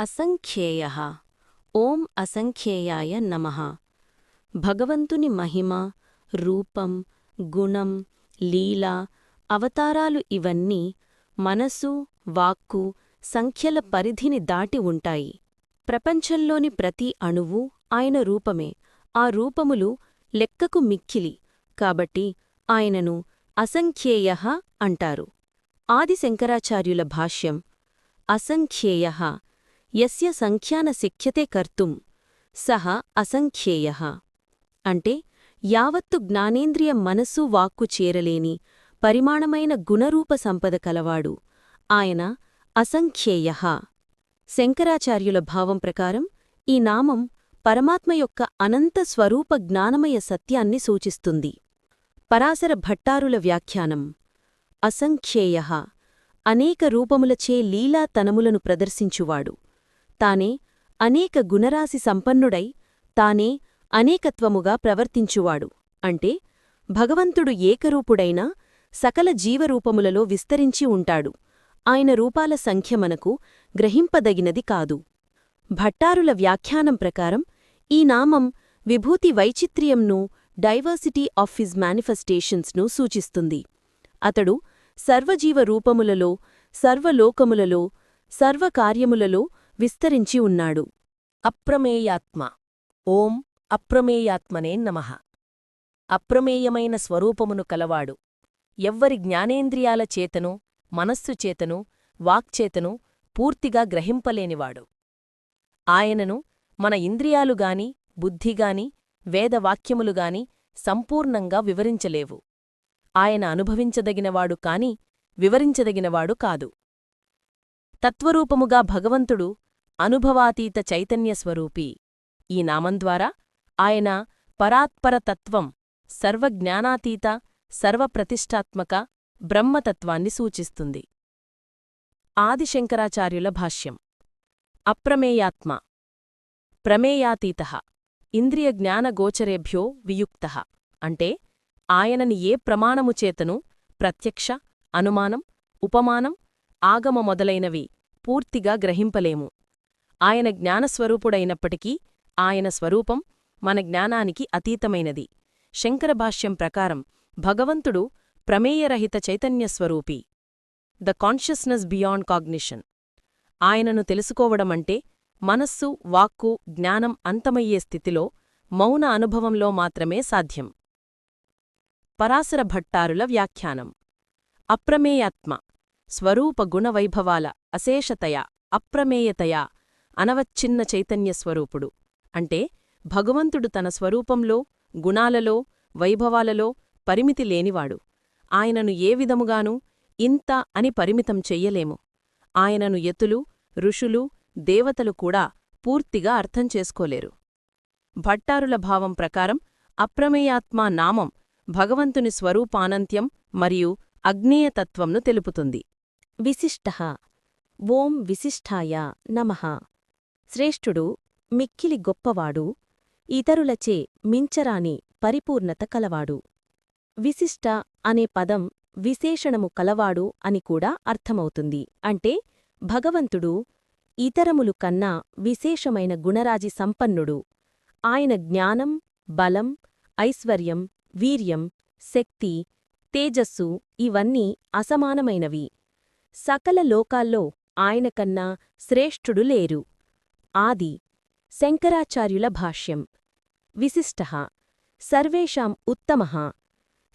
అసంఖ్యేయ. ఓం అసంఖ్యేయాయ నమ. భగవంతుని మహిమ రూపం గుణం లీల అవతారాలు ఇవన్నీ మనసు వాక్కు సంఖ్యల పరిధిని దాటి ఉంటాయి. ప్రపంచంలోని ప్రతి అణువు ఆయన రూపమే. ఆ రూపములు లెక్కకు మిక్కిలి. కాబట్టి ఆయనను అసంఖ్యేయ అంటారు. ఆది శంకరాచార్యుల భాష్యం అసంఖ్యేయ యస్య సంఖ్యాన శిఖ్యతే కర్తుం సహ అసంఖ్యేయ. అంటే యావత్తు జ్ఞానేంద్రియ మనస్సు వాక్కు చేరలేని పరిమాణమైన గుణరూప సంపద కలవాడు ఆయన అసంఖ్యేయ. శంకరాచార్యుల భావం ప్రకారం ఈ నామం పరమాత్మ యొక్క అనంత స్వరూప జ్ఞానమయ సత్యాన్ని సూచిస్తుంది. పరాశర భట్టారుల వ్యాఖ్యానం అసంఖ్యేయ అనేక రూపములచే లీలా తనములను ప్రదర్శించువాడు. తానే అనేక గుణరాశి సంపన్నుడై తానే అనేకత్వముగా ప్రవర్తించువాడు. అంటే భగవంతుడు ఏకరూపుడైనా సకల జీవరూపములలో విస్తరించి ఉంటాడు. ఆయన రూపాల సంఖ్య మనకు గ్రహింపదగినది కాదు. భట్టారుల వ్యాఖ్యానం ప్రకారం ఈ నామం విభూతి వైచిత్ర్యంను డైవర్సిటీ ఆఫ్ హిజ్ మేనిఫెస్టేషన్స్ను సూచిస్తుంది. అతడు సర్వజీవ రూపములలో సర్వలోకములలో సర్వకార్యములలో విస్తరించి ఉన్నాడు. అప్రమేయాత్మ. ఓం అప్రమేయాత్మనే నమః. అప్రమేయమైన స్వరూపమును కలవాడు. ఎవ్వరి జ్ఞానేంద్రియాల చేతను మనస్సు చేతను వాక్చేతను పూర్తిగా గ్రహింపలేనివాడు. ఆయనను మన ఇంద్రియాలుగాని బుద్ధిగాని వేదవాక్యములుగాని సంపూర్ణంగా వివరించలేవు. ఆయన అనుభవించదగినవాడు కాని వివరించదగినవాడు కాదు. తత్వరూపముగా భగవంతుడు అనుభవాతీత చైతన్యస్వరూపి ఈ నామంద్వారా ఆయన పరాత్పరతత్వం సర్వజ్ఞానాతీత సర్వప్రతిష్టాత్మక బ్రహ్మతత్వాన్ని సూచిస్తుంది. ఆదిశంకరాచార్యుల భాష్యం. అప్రమేయాత్మ. ప్రమేయాతీత. ఇంద్రియజ్ఞానగోచరేభ్యో వియుక్త. అంటే ఆయనని ఏ ప్రమాణముచేతను ప్రత్యక్ష అనుమానం ఉపమానం ఆగమ మొదలైనవి పూర్తిగా గ్రహింపలేము. ఆయన జ్ఞానస్వరూపుడైనప్పటికీ ఆయన స్వరూపం మన జ్ఞానానికి అతీతమైనది. శంకరభాష్యం ప్రకారం భగవంతుడు ప్రమేయరహిత చైతన్యస్వరూపి ద కాన్షియస్నెస్ బియాండ్ కాగ్నిషన్. ఆయనను తెలుసుకోవడమంటే మనస్సు వాక్కు జ్ఞానం అంతమయ్యే స్థితిలో మౌన అనుభవంలో మాత్రమే సాధ్యం. పరాశర భట్టారుల వ్యాఖ్యానం. అప్రమేయాత్మ. స్వరూప గుణవైభవాల అశేషతయ అప్రమేయతయా అనవచ్చిన్న చైతన్యస్వరూపుడు అంటే భగవంతుడు తన స్వరూపంలో గుణాలలో వైభవాలలో పరిమితి లేనివాడు. ఆయనను ఏ విధముగానూ ఇంత అని పరిమితం చెయ్యలేము. ఆయనను యతులు ఋషులు దేవతలు కూడా పూర్తిగా అర్థం చేసుకోలేరు. భట్టారుల భావం ప్రకారం అప్రమేయాత్మా నామం భగవంతుని స్వరూపానంత్యం మరియు అగ్నేయతత్వంను తెలుపుతుంది. విశిష్ట. ఓం విశిష్టాయ నమః. శ్రేష్ఠుడు మిక్కిలి గొప్పవాడు ఇతరులచే మించరాని పరిపూర్ణత కలవాడు. విశిష్ట అనే పదం విశేషణము కలవాడు అని కూడా అర్థమవుతుంది. అంటే భగవంతుడు ఇతరములు కన్నా విశేషమైన గుణరాజి సంపన్నుడు. ఆయన జ్ఞానం బలం ఐశ్వర్యం వీర్యం శక్తి తేజస్సు ఇవన్నీ అసమానమైనవి. సకల లోకాల్లో ఆయనకన్నా శ్రేష్ఠుడు లేరు. ఆది శంకరాచార్యుల భాష్యం. విశిష్ట సర్వేషాం ఉత్తమ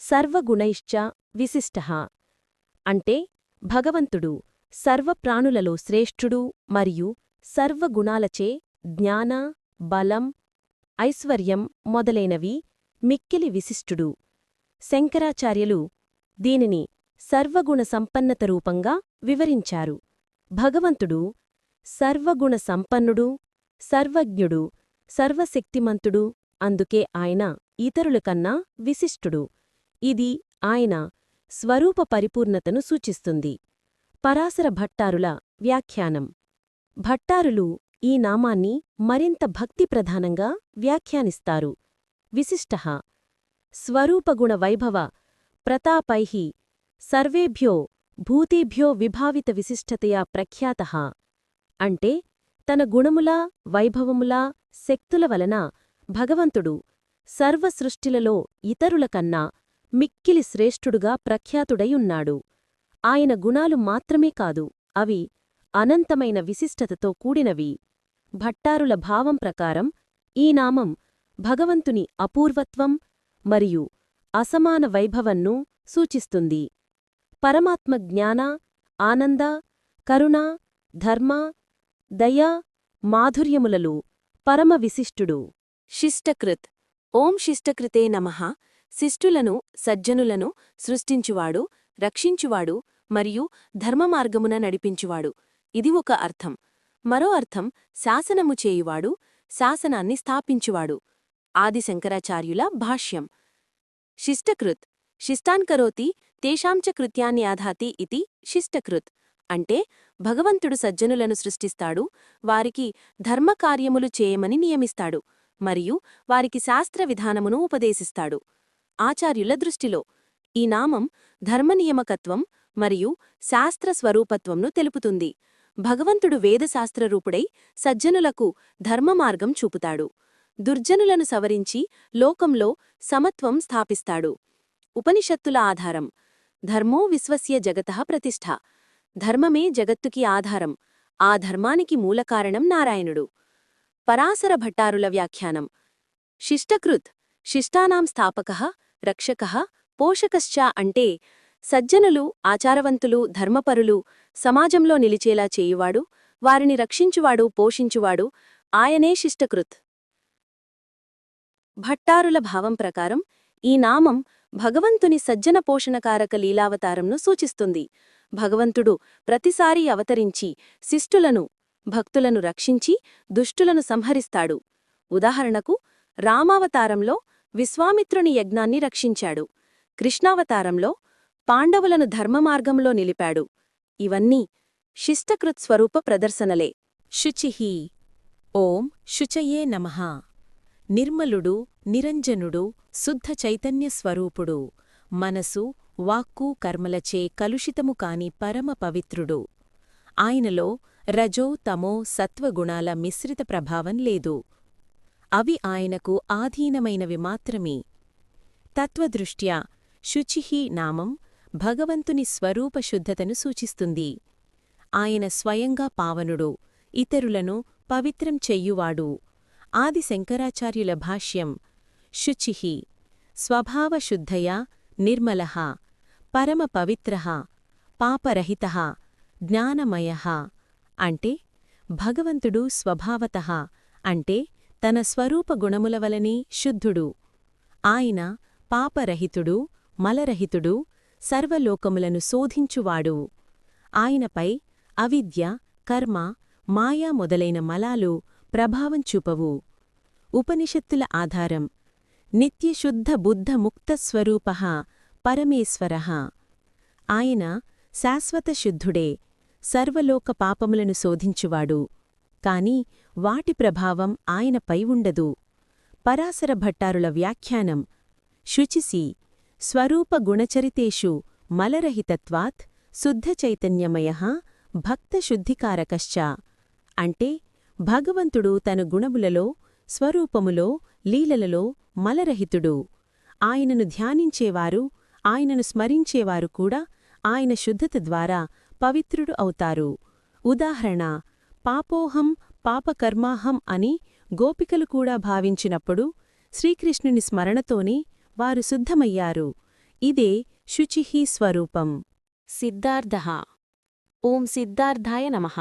సర్వగుణైశ్చ విశిష్ట. అంటే భగవంతుడు సర్వప్రాణులలో శ్రేష్ఠుడు మరియు సర్వగుణాలచే జ్ఞాన బలం ఐశ్వర్యం మొదలైనవి మిక్కిలి విశిష్టుడు. శంకరాచార్యులు దీనిని సర్వగుణ సంపన్నత రూపంగా వివరించారు. భగవంతుడు సర్వగుణ సంపన్నుడు సర్వజ్ఞుడు సర్వశక్తిమంతుడు అందుకే ఆయన ఇతరులకన్నా విశిష్టుడు. ఇది ఆయన స్వరూప పరిపూర్ణతను సూచిస్తుంది. పరాశర భట్టారుల వ్యాఖ్యానం. భట్టారులు ఈ నామాన్ని మరింత భక్తిప్రధానంగా వ్యాఖ్యానిస్తారు. విశిష్ట స్వరూపగుణ వైభవ ప్రతాపై సర్వేభ్యో భూతిభ్యో విభావిత విశిష్టతయా ప్రఖ్యాత అంటే తన గుణముల వైభవముల శక్తుల వలన భగవంతుడు సర్వసృష్టిలలో ఇతరులకన్నా మిక్కిలి శ్రేష్ఠుడుగా ప్రఖ్యాతుడైయున్నాడు ఆయన గుణాలు మాత్రమే కాదు అవి అనంతమైన విశిష్టతతో కూడినవి. భట్టారుల భావం ప్రకారం ఈ నామం భగవంతుని అపూర్వత్వం మరియు అసమాన వైభవన్ను సూచిస్తుంది. పరమాత్మ జ్ఞాన ఆనంద కరుణ ధర్మ దయ మాధుర్యములలు పరమ విశిష్టుడు. శిష్టకృత్. ఓం శిష్టకృతే నమః. శిష్టులను సజ్జనులను సృష్టించువాడు రక్షించువాడు మరియు ధర్మమార్గమున నడిపించువాడు. ఇది ఒక అర్థం. మరో అర్థం శాసనము చేయువాడు శాసనాన్ని స్థాపించువాడు. ఆది శంకరాచార్యుల భాష్యం. శిష్టకృత్. శిష్టాన్కరోతి తేషాం చ కృత్యాన్ని ఆధాతి ఇది శిష్టకృత్. అంటే భగవంతుడు సజ్జనులను సృష్టిస్తాడు వారికి ధర్మకార్యములు చేయమని నియమిస్తాడు మరియు వారికి శాస్త్ర విధానమును ఉపదేశిస్తాడు. ఆచార్యుల దృష్టిలో ఈ నామం ధర్మనియమకత్వం మరియు శాస్త్ర స్వరూపత్వంను తెలుపుతుంది. భగవంతుడు వేదశాస్త్రరూపుడై సజ్జనులకు ధర్మమార్గం చూపుతాడు. దుర్జనులను సవరించి లోకంలో సమత్వం స్థాపిస్తాడు. ఉపనిషత్తుల ఆధారం ధర్మో విశ్వస్య జగతః ప్రతిష్ఠ. ధర్మమే జగత్తుకి ఆధారం. ఆ ధర్మానికి మూలకారణం నారాయణుడు. పరాశర భట్టారుల వ్యాఖ్యానం. శిష్టకృత్ శిష్టానాం స్థాపక రక్షక పోషకశ్చ అంటే సజ్జనులు ఆచారవంతులు ధర్మపరులు సమాజంలో నిలిచేలా చేయువాడు వారిని రక్షించువాడు పోషించువాడు ఆయనే శిష్టకృత్. భట్టారుల భావం ప్రకారం ఈ నామం భగవంతుని సజ్జన పోషణకారక లీలావతారంను సూచిస్తుంది. భగవంతుడు ప్రతిసారీ అవతరించి శిష్టులను భక్తులను రక్షించి దుష్టులను సంహరిస్తాడు. ఉదాహరణకు రామావతారంలో విశ్వామిత్రుని యజ్ఞాన్ని రక్షించాడు. కృష్ణావతారంలో పాండవులను ధర్మమార్గంలో నిలిపాడు. ఇవన్నీ శిష్టకృత్ స్వరూప ప్రదర్శనలే. శుచిః. ఓం శుచయే నమ. నిర్మలుడు నిరంజనుడు శుద్ధ చైతన్య స్వరూపుడు. మనసు వాక్కు కర్మలచే కలుషితము కాని పరమ పవిత్రుడు. ఆయనలో రజో తమో సత్వగుణాల మిశ్రిత ప్రభావం లేదు. అవి ఆయనకు ఆధీనమైనవి మాత్రమే. తత్వదృష్ట్యా శుచిహీ నామం భగవంతుని స్వరూప శుద్ధతను సూచిస్తుంది. ఆయన స్వయంగా పావనుడు ఇతరులను పవిత్రం చెయ్యువాడు ఆది శంకరాచార్యుల భాష్యం శుచిః స్వభావశుద్ధయా నిర్మలః పరమ పవిత్రః పాపరహితః జ్ఞానమయః అంటే భగవంతుడు స్వభావతః అంటే తన స్వరూప గుణములవలని శుద్ధుడు. ఆయన పాపరహితుడు మలరహితుడు సర్వలోకములను శోధించువాడు. ఆయనపై అవిద్య కర్మ మాయా మొదలైన మలాలు ప్రభావం చూపవు. ఉపనిషత్తుల ఆధారం నిత్యశుద్ధ బుద్ధ ముక్తస్వరూప పరమేశ్వర. ఆయన శాశ్వత శుద్ధుడే సర్వలోక పాపములను శోధించువాడు. కాని వాటి ప్రభావం ఆయనపై ఉండదు. పరాశర భట్టారుల వ్యాఖ్యానం శుచిసి స్వరూపగుణచరితేషు మలరహితత్వాత్ శుద్ధచైతన్యమయ భక్తశుద్ధికారకశ్చ అంటే భగవంతుడు తన గుణములలో స్వరూపములో లీలలలో మలరహితుడు. ఆయనను ధ్యానించేవారు ఆయనను స్మరించేవారు కూడా ఆయన శుద్ధత ద్వారా పవిత్రుడు అవుతారు. ఉదాహరణ పాపోహం పాపకర్మాహం అని గోపికలు కూడా భావించినప్పుడు శ్రీకృష్ణుని స్మరణతోనే వారు శుద్ధమయ్యారు. ఇదే శుచిహి స్వరూపం. సిద్ధార్థ. ఓం సిద్ధార్థాయ నమః.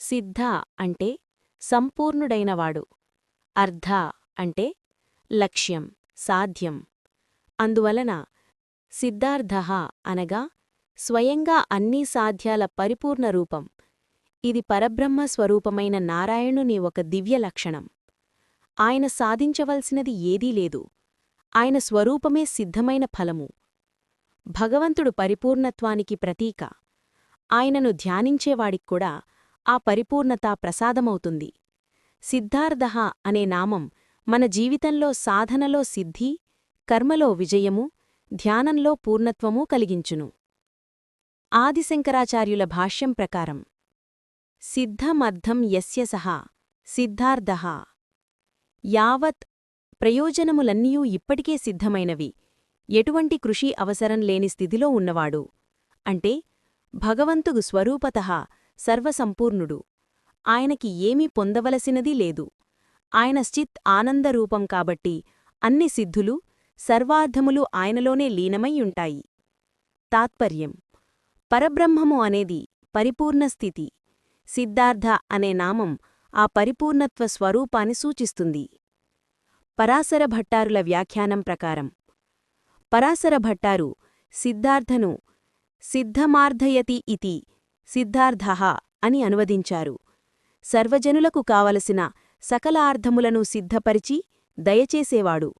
సిద్ధ అంటే సంపూర్ణుడైనవాడు. అర్ధ అంటే లక్ష్యం సాధ్యం. అందువలన సిద్ధార్థ అనగా స్వయంగా అన్నీ సాధ్యాల పరిపూర్ణ రూపం. ఇది పరబ్రహ్మ స్వరూపమైన నారాయణుని ఒక దివ్య లక్షణం. ఆయన సాధించవలసినది ఏదీ లేదు. ఆయన స్వరూపమే సిద్ధమైన ఫలము. భగవంతుడు పరిపూర్ణత్వానికి ప్రతీక. ఆయనను ధ్యానించేవాడిక్కూడా ఆ పరిపూర్ణత ప్రసాదమవుతుంది. సిద్ధార్థ అనే నామం మన జీవితంలో సాధనలో సిద్ధి కర్మలో విజయము ధ్యానంలో పూర్ణత్వమూ కలిగించును. ఆదిశంకరాచార్యుల భాష్యం ప్రకారం సిద్ధమర్థం యస్య సహా సిద్ధార్థ. యావత్ ప్రయోజనములన్నీయూ ఇప్పటికే సిద్ధమైనవి. ఎటువంటి కృషి అవసరం లేని స్థితిలో ఉన్నవాడు. అంటే భగవంతుగు స్వరూపతః సర్వసంపూర్ణుడు. ఆయనకి ఏమీ పొందవలసినది లేదు. ఆయన చిత్ ఆనందరూపం కాబట్టి అన్ని సిద్ధులు సర్వార్థములు ఆయనలోనే లీనమయ్యుంటాయి తాత్పర్యం. పరబ్రహ్మము అనేది పరిపూర్ణ స్థితి. సిద్ధార్థ అనే నామం ఆ పరిపూర్ణత్వ స్వరూపాన్ని సూచిస్తుంది. పరాశర భట్టారుల వ్యాఖ్యానం ప్రకారం. పరాశర భట్టారు సిద్ధార్థను సిద్ధమార్ధయతి ఇతి సిద్ధార్థ అని అనువదించారు. సర్వజనులకు కావలసిన సకల అర్ధములను సిద్ధపరిచి దయచేసేవాడు.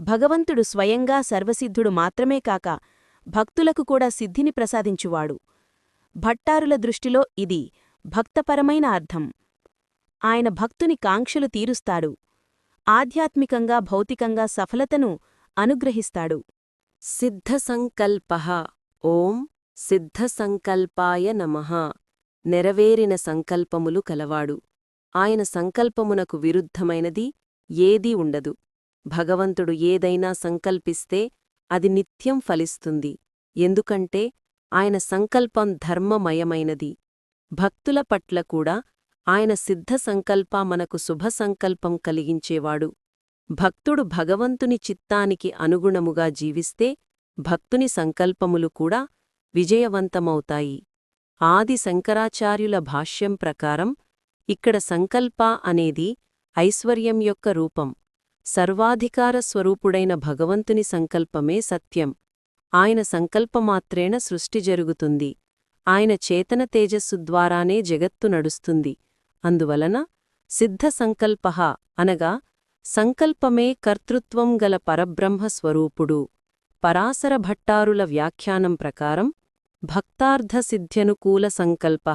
భగవంతుడు స్వయంగా సర్వసిద్ధుడు మాత్రమే కాక భక్తులకు కూడా సిద్ధిని ప్రసాదించువాడు. భట్టారుల దృష్టిలో ఇది భక్తపరమైన అర్థం. ఆయన భక్తుని కాంక్షలు తీరుస్తాడు. ఆధ్యాత్మికంగా భౌతికంగా సఫలతను అనుగ్రహిస్తాడు. సిద్ధసంకల్ప ఓం సిద్ధసంకల్పాయ నమః. నెరవేరిన సంకల్పములు కలవాడు. ఆయన సంకల్పమునకు విరుద్ధమైనది ఏదీ ఉండదు. భగవంతుడు ఏదైనా సంకల్పిస్తే అది నిత్యం ఫలిస్తుంది. ఎందుకంటే ఆయన సంకల్పం ధర్మమయమైనది. భక్తుల పట్ల కూడా ఆయన సిద్ధ సంకల్ప మనకు శుభ సంకల్పం కలిగించేవాడు. భక్తుడు భగవంతుని చిత్తానికి అనుగుణముగా జీవిస్తే భక్తుని సంకల్పములు కూడా విజయవంతమవుతాయి. ఆది శంకరాచార్యుల భాష్యం ప్రకారం ఇక్కడ సంకల్ప అనేది ఐశ్వర్యం యొక్క రూపం. సర్వాధికార స్వరూపుడైన భగవంతుని సంకల్పమే సత్యం. ఆయన సంకల్పమాత్రేణ సృష్టి జరుగుతుంది. ఆయన చేతన తేజస్సు ద్వారానే జగత్తు నడుస్తుంది. అందువలన సిద్ధ సంకల్ప అనగా సంకల్పమే కర్తృత్వం గల పరబ్రహ్మ స్వరూపుడు. పరాసర భట్టారుల వ్యాఖ్యానం ప్రకారం భక్తార్థసిద్ధ్యనుకూల సంకల్ప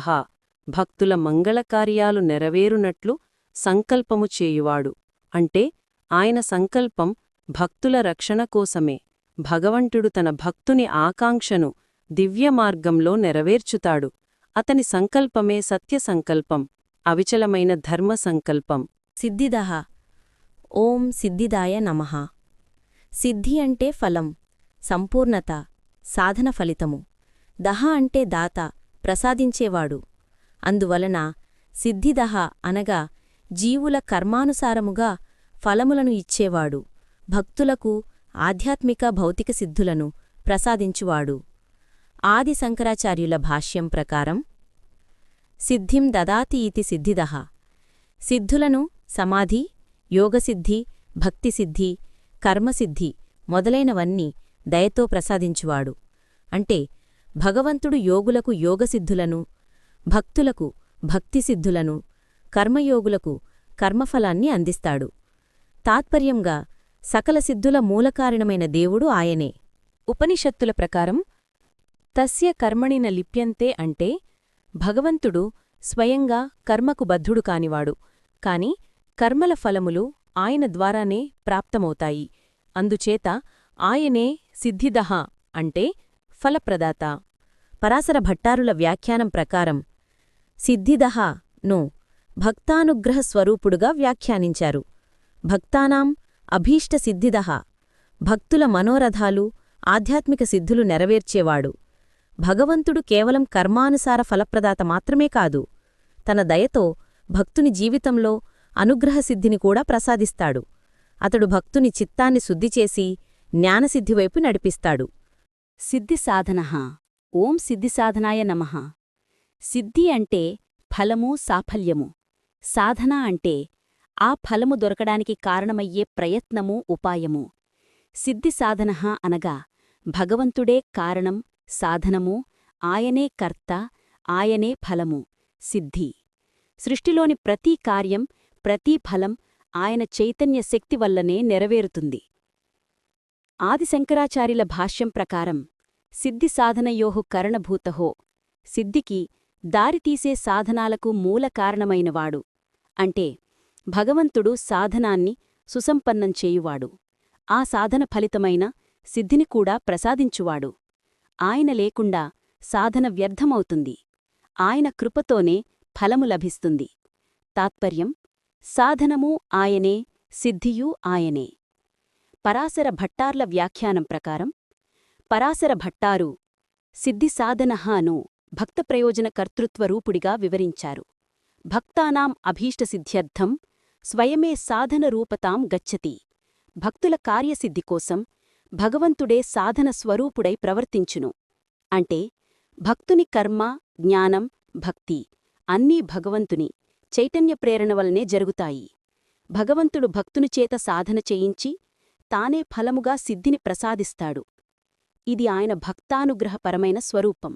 భక్తుల మంగళకార్యాలు నెరవేరునట్లు సంకల్పము చేయువాడు. అంటే ఆయన సంకల్పం భక్తుల రక్షణ కోసమే. భగవంతుడు తన భక్తుని ఆకాంక్షను దివ్యమార్గంలో నెరవేర్చుతాడు. అతని సంకల్పమే సత్య సంకల్పం అవిచలమైన ధర్మ సంకల్పం సిద్ధిదహ. ఓం సిద్ధిదాయ నమః. సిద్ధి అంటే ఫలం సంపూర్ణత సాధన ఫలితము. దహ అంటే దాత ప్రసాదించేవాడు. అందువలన సిద్ధిదహ అనగా జీవుల కర్మానుసారముగా ఫలములను ఇచ్చేవాడు భక్తులకు ఆధ్యాత్మిక భౌతిక సిద్ధులను ప్రసాదించువాడు. ఆది శంకరాచార్యుల భాష్యం ప్రకారం సిద్ధిం దదాతి ఇతి సిద్ధిదః సిద్ధులను సమాధి యోగసిద్ధి భక్తిసిద్ధి కర్మసిద్ధి మొదలైనవన్నీ దయతో ప్రసాదించువాడు. అంటే భగవంతుడు యోగులకు యోగసిద్ధులను భక్తులకు భక్తిసిద్ధులను కర్మయోగులకు కర్మఫలాన్ని అందిస్తాడు. తాత్పర్యంగా సకల సిద్ధుల మూలకారణమైన దేవుడు ఆయనే. ఉపనిషత్తుల ప్రకారం తస్య కర్మణిన లిప్యంతే అంటే భగవంతుడు స్వయంగా కర్మకు బద్ధుడు కానివాడు కాని కర్మల ఫలములు ఆయన ద్వారానే ప్రాప్తమవుతాయి. అందుచేత ఆయనే సిద్ధిదహ అంటే ఫలప్రదాత. పరాశర భట్టారుల వ్యాఖ్యానం ప్రకారం సిద్ధిదహ ను భక్తానుగ్రహ స్వరూపుడుగా వ్యాఖ్యానించారు. భక్తానాం అభీష్ట సిద్ధిదహ. భక్తుల మనోరథాలు ఆధ్యాత్మిక సిద్ధులు నెరవేర్చేవాడు. భగవంతుడు కేవలం కర్మానుసార ఫలప్రదాత మాత్రమే కాదు తన దయతో భక్తుని జీవితంలో అనుగ్రహసిద్ధిని కూడా ప్రసాదిస్తాడు. అతడు భక్తుని చిత్తాన్ని శుద్ధిచేసి జ్ఞానసిద్ధివైపు నడిపిస్తాడు. సిద్ధి సాధన ఓం సిద్ధిసాధనాయ నమః. సిద్ధి అంటే ఫలము సాఫల్యము. సాధన అంటే ఆ ఫలము దొరకడానికి కారణమయ్యే ప్రయత్నము ఉపాయము. సిద్ధి సాధన అనగా భగవంతుడే కారణం సాధనము ఆయనే కర్త ఆయనే ఫలము సిద్ధి. సృష్టిలోని ప్రతి కార్యం ప్రతి ఫలం ఆయన చైతన్య శక్తి వల్లనే నెరవేరుతుంది. ఆదిశంకరాచార్యుల భాష్యం ప్రకారం సిద్ధి సాధనయోహు కరణభూతహో సిద్ధికి దారితీసే సాధనాలకు మూల కారణమైనవాడు. అంటే భగవంతుడు సాధనాన్ని సుసంపన్నం చేయువాడు. ఆ సాధన ఫలితమైన సిద్ధిని కూడా ప్రసాదించువాడు. ఆయన లేకుండా సాధన వ్యర్థమవుతుంది. ఆయన కృపతోనే ఫలము లభిస్తుంది. తాత్పర్యం సాధనమూ ఆయనే సిద్ధియూ ఆయనే. పరాశర భట్టార్ల వ్యాఖ్యానం ప్రకారం పరాశర భట్టారు సిద్ధి సాధనహాను భక్త ప్రయోజన కర్తృత్వరూపుడిగా వివరించారు. భక్తానాం అభీష్టసిద్ధ్యర్థం స్వయమే సాధన రూపతాం గచ్చతి. భక్తుల కార్యసిద్ధి కోసం భగవంతుడే సాధన స్వరూపుడై ప్రవర్తించును. అంటే భక్తుని కర్మ జ్ఞానం భక్తి అన్నీ భగవంతుని చైతన్య ప్రేరణ వలనే జరుగుతాయి. భగవంతుడు భక్తుని చేత సాధన చేయించి తానే ఫలముగా సిద్ధిని ప్రసాదిస్తాడు. ఇది ఆయన భక్తానుగ్రహపరమైన స్వరూపం.